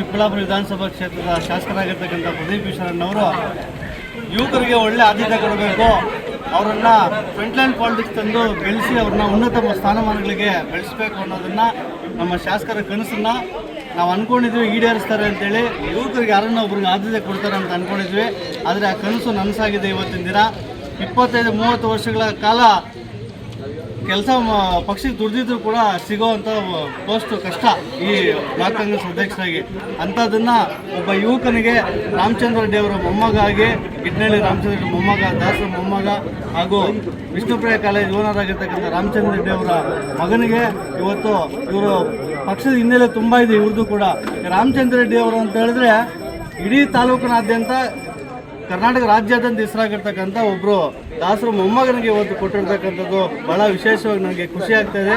ಚಿಕ್ಕಬಳ್ಳಾಪುರ ವಿಧಾನಸಭಾ ಕ್ಷೇತ್ರದ ಶಾಸಕರಾಗಿರ್ತಕ್ಕಂಥ ಪ್ರದೀಪ್ ಈಶ್ವರಣ್ಣವರು ಯುವಕರಿಗೆ ಒಳ್ಳೆ ಆದ್ಯತೆ ಕೊಡಬೇಕು. ಅವರನ್ನ ಫ್ರಂಟ್ಲೈನ್ ಪಾಲಿಟಿಕ್ಸ್ ತಂದು ಬೆಳೆಸಿ ಅವ್ರನ್ನ ಉನ್ನತ ಸ್ಥಾನಮಾನಗಳಿಗೆ ಬೆಳೆಸಬೇಕು ಅನ್ನೋದನ್ನ ನಮ್ಮ ಶಾಸಕರ ಕನಸನ್ನ ನಾವು ಅನ್ಕೊಂಡಿದ್ವಿ, ಈಡೇರಿಸ್ತಾರೆ ಅಂತೇಳಿ ಯುವಕರಿಗೆ ಯಾರನ್ನ ಒಬ್ರಿಗೆ ಆದ್ಯತೆ ಕೊಡ್ತಾರೆ ಅಂತ ಅನ್ಕೊಂಡಿದ್ವಿ. ಆದರೆ ಆ ಕನಸು ನನಸಾಗಿದೆ ಇವತ್ತಿನ ದಿನ. ಇಪ್ಪತ್ತೈದು, ಮೂವತ್ತು ವರ್ಷಗಳ ಕಾಲ ಕೆಲಸ ಪಕ್ಷಕ್ಕೆ ದುಡ್ದಿದ್ರು ಕೂಡ ಸಿಗೋವಂಥ ಪೋಸ್ಟ್ ಕಷ್ಟ ಈ ಬ್ಲಾಕ್ ಕಾಂಗ್ರೆಸ್ ಅಧ್ಯಕ್ಷರಾಗಿ. ಅಂಥದ್ದನ್ನು ಒಬ್ಬ ಯುವಕನಿಗೆ ರಾಮಚಂದ್ರ ರೆಡ್ಡಿ ಅವರ ಮೊಮ್ಮಗ ಆಗಿ ಗಿಡ್ನಳ್ಳಿ ರಾಮಚಂದ್ರ ರೆಡ್ಡಿ ಮೊಮ್ಮಗ, ದಾಸರ ಮೊಮ್ಮಗ ಹಾಗೂ ವಿಷ್ಣುಪ್ರಿಯ ಕಾಲೇಜ್ ಓನರ್ ಆಗಿರ್ತಕ್ಕಂಥ ರಾಮಚಂದ್ರ ರೆಡ್ಡಿ ಅವರ ಮಗನಿಗೆ ಇವತ್ತು ಇವರು ಪಕ್ಷದ ಹಿನ್ನೆಲೆ ತುಂಬ ಇದೆ ಇವ್ರದ್ದು ಕೂಡ. ರಾಮಚಂದ್ರ ರೆಡ್ಡಿ ಅವರು ಅಂತ ಹೇಳಿದ್ರೆ ಇಡೀ ತಾಲೂಕಿನಾದ್ಯಂತ ಕರ್ನಾಟಕ ರಾಜ್ಯಾದ್ಯಂತ ಹೆಸರಾಗಿರ್ತಕ್ಕಂಥ ಒಬ್ಬರು ದಾಸರು ಮೊಮ್ಮಗನಿಗೆ ಇವತ್ತು ಕೊಟ್ಟಿರ್ತಕ್ಕಂಥದ್ದು ಬಹಳ ವಿಶೇಷವಾಗಿ ನನಗೆ ಖುಷಿ ಆಗ್ತಾ ಇದೆ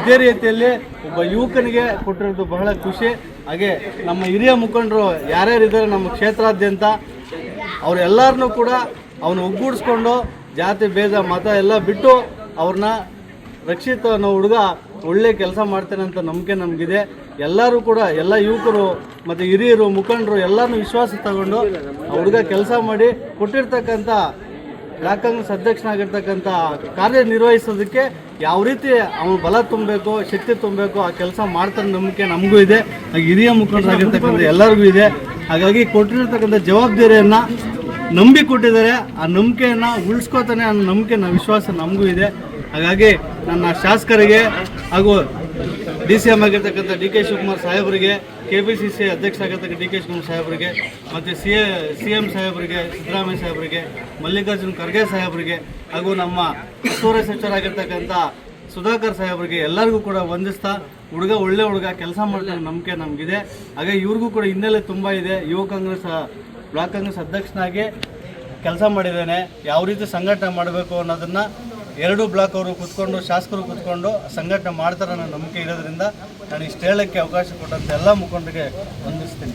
ಇದೇ ರೀತಿಯಲ್ಲಿ ಒಬ್ಬ ಯುವಕನಿಗೆ ಕೊಟ್ಟಿರೋದು ಬಹಳ ಖುಷಿ. ಹಾಗೆ ನಮ್ಮ ಹಿರಿಯ ಮುಖಂಡರು ಯಾರ್ಯಾರಿದ್ದಾರೆ ನಮ್ಮ ಕ್ಷೇತ್ರಾದ್ಯಂತ, ಅವರೆಲ್ಲರನ್ನೂ ಕೂಡ ಅವನು ಒಗ್ಗೂಡಿಸ್ಕೊಂಡು ಜಾತಿ, ಭೇದ, ಮತ ಎಲ್ಲ ಬಿಟ್ಟು ಅವ್ರನ್ನ ರಕ್ಷಿತ್ ಅನ್ನೋ ಹುಡುಗ ಒಳ್ಳೆ ಕೆಲಸ ಮಾಡ್ತಾನೆ ಅಂತ ನಂಬಿಕೆ ನಮಗಿದೆ. ಎಲ್ಲರೂ ಕೂಡ, ಎಲ್ಲ ಯುವಕರು ಮತ್ತು ಹಿರಿಯರು, ಮುಖಂಡರು ಎಲ್ಲರನ್ನೂ ವಿಶ್ವಾಸ ತಗೊಂಡು ಹುಡುಗ ಕೆಲಸ ಮಾಡಿ ಕೊಟ್ಟಿರ್ತಕ್ಕಂಥ ಬ್ಲಾಕ್ ಕಾಂಗ್ರೆಸ್ ಅಧ್ಯಕ್ಷನಾಗಿರ್ತಕ್ಕಂಥ ಕಾರ್ಯನಿರ್ವಹಿಸೋದಕ್ಕೆ ಯಾವ ರೀತಿ ಅವನು ಬಲ ತುಂಬಬೇಕು, ಶಕ್ತಿ ತುಂಬಬೇಕು ಆ ಕೆಲಸ ಮಾಡ್ತಾನೆ ನಂಬಿಕೆ ನಮಗೂ ಇದೆ. ಹಾಗೆ ಹಿರಿಯ ಮುಖಂಡರಾಗಿರ್ತಕ್ಕಂಥ ಎಲ್ಲರಿಗೂ ಇದೆ. ಹಾಗಾಗಿ ಕೊಟ್ಟಿರ್ತಕ್ಕಂಥ ಜವಾಬ್ದಾರಿಯನ್ನು ನಂಬಿ ಕೊಟ್ಟಿದ್ದಾರೆ. ಆ ನಂಬಿಕೆಯನ್ನು ಉಳಿಸ್ಕೋತಾನೆ ಅನ್ನೋ ನಂಬಿಕೆ ವಿಶ್ವಾಸ ನಮಗೂ ಇದೆ. ಹಾಗಾಗಿ ನನ್ನ ಶಾಸಕರಿಗೆ ಹಾಗೂ ಡಿ ಸಿ ಎಂ ಆಗಿರ್ತಕ್ಕಂಥ ಡಿ ಕೆ ಶಿವಕುಮಾರ್ ಸಾಹೇಬರಿಗೆ, ಕೆ ಪಿ ಸಿ ಸಿ ಅಧ್ಯಕ್ಷರಾಗಿರ್ತಕ್ಕ ಡಿ ಕೆ ಶಿವಕುಮಾರ್ ಸಾಹೇಬರಿಗೆ, ಮತ್ತು ಸಿ ಎ, ಸಿ ಎಂ ಸಾಹೇಬರಿಗೆ, ಸಿದ್ದರಾಮಯ್ಯ ಸಾಹೇಬರಿಗೆ, ಮಲ್ಲಿಕಾರ್ಜುನ್ ಖರ್ಗೆ ಸಾಹೇಬರಿಗೆ, ಹಾಗೂ ನಮ್ಮ ಉಸ್ತುವಾರಿ ಸಚಿವರಾಗಿರ್ತಕ್ಕಂಥ ಸುಧಾಕರ್ ಸಾಹೇಬರಿಗೆ ಎಲ್ಲರಿಗೂ ಕೂಡ ವಂದಿಸ್ತಾ, ಹುಡುಗ ಒಳ್ಳೆ ಹುಡುಗ, ಕೆಲಸ ಮಾಡ್ತಾರೆ ನಂಬಿಕೆ ನಮಗಿದೆ. ಹಾಗೆ ಇವ್ರಿಗೂ ಕೂಡ ಹಿನ್ನೆಲೆ ತುಂಬ ಇದೆ. ಯುವ ಕಾಂಗ್ರೆಸ್ ಬ್ಲಾಕ್ ಕಾಂಗ್ರೆಸ್ ಅಧ್ಯಕ್ಷನಾಗಿ ಕೆಲಸ ಮಾಡಿದ್ದೇನೆ. ಯಾವ ರೀತಿ ಸಂಘಟನೆ ಮಾಡಬೇಕು ಅನ್ನೋದನ್ನು ಎರಡು ಬ್ಲಾಕ್ ಅವರು ಕೂತ್ಕೊಂಡು, ಶಾಸಕರು ಕೂತ್ಕೊಂಡು ಸಂಘಟನೆ ಮಾಡ್ತಾರೆ ಅನ್ನೋ ನಂಬಿಕೆ ಇರೋದ್ರಿಂದ ನಾನು ಇಷ್ಟು ಹೇಳೋಕ್ಕೆ ಅವಕಾಶ ಕೊಟ್ಟಂತ ಎಲ್ಲ ಮುಖಂಡರಿಗೆ ವಂದಿಸ್ತೀನಿ.